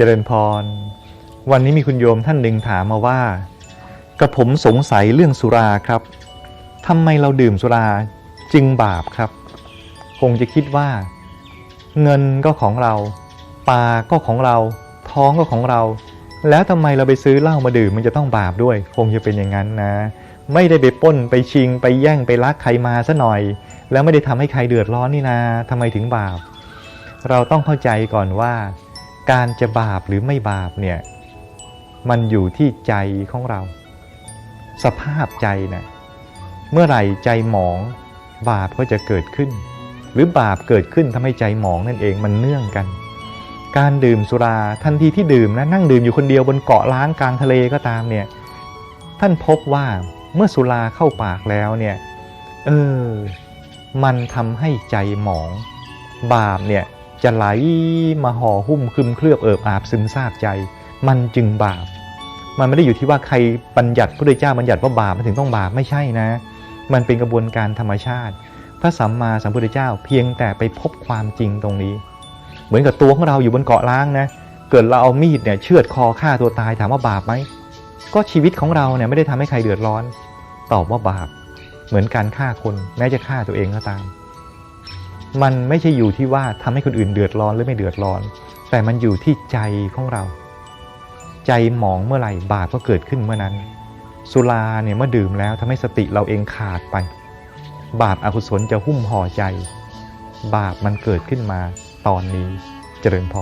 เจริญพร วันนี้มีคุณโยมท่านหนึ่งถามมาว่า กระผมสงสัยเรื่องสุราครับทำไมเราดื่มสุราจึงบาปครับ คงจะคิดว่า เงินก็ของเราปาก็ของเรา ท้องก็ของเรา แล้วทำไมเราไปซื้อเหล้ามาดื่มมันจะต้องบาปด้วย คงจะเป็นอย่างนั้นนะ ไม่ได้ไปป้นไปชิงไปแย่งไปลักใครมาซะหน่อย แล้วไม่ได้ทำให้ใครเดือดร้อนนี่นาทำไมถึงบาป เราต้องเข้าใจก่อนว่า การจะบาปหรือไม่บาปเนี่ยมันอยู่ที่ใจของเรา สภาพใจนะเมื่อไหร่ใจหมองบาปก็จะเกิดขึ้น หรือบาปเกิดขึ้นทำให้ใจหมองนั่นเองมันเนื่องกัน การดื่มสุราทันทีที่ดื่มนะนั่งดื่มอยู่คนเดียวบนเกาะล้างกลางทะเลก็ตามเนี่ยท่านพบว่าเมื่อสุราเข้าปากแล้วเนี่ยเออมันทำให้ใจหมอง บาปเนี่ย จะไหลมาห่อหุ้มคลุมเคลือบเอิบอาบซึมซาบใจ มันจึงบาป มันไม่ได้อยู่ที่ว่าใครบัญญัติพระพุทธเจ้าบัญญัติว่าบาปมันถึงต้องบาปไม่ใช่นะ มันเป็นกระบวนการธรรมชาติ พระสัมมาสัมพุทธเจ้าเพียงแต่ไปพบความจริงตรงนี้ เหมือนกับตัวของเราอยู่บนเกาะล้างนะ เกิดเราเอามีดเนี่ยเชือดคอฆ่าตัวตายถามว่าบาปไหมก็ชีวิตของเราเนี่ยไม่ได้ทำให้ใครเดือดร้อน ตอบว่าบาป เหมือนการฆ่าคนแม้จะฆ่าตัวเองก็ตาม มันไม่ใช่อยู่ที่ว่าทำให้คนอื่นเดือดร้อนหรือไม่เดือดร้อน แต่มันอยู่ที่ใจของเรา ใจหมองเมื่อไหร่บาปก็เกิดขึ้นเมื่อนั้น สุราเนี่ยเมื่อดื่มแล้วทำให้สติเราเองขาดไป บาปอากุศลจะหุ้มห่อใจ บาปมันเกิดขึ้นมาตอนนี้เจริญพร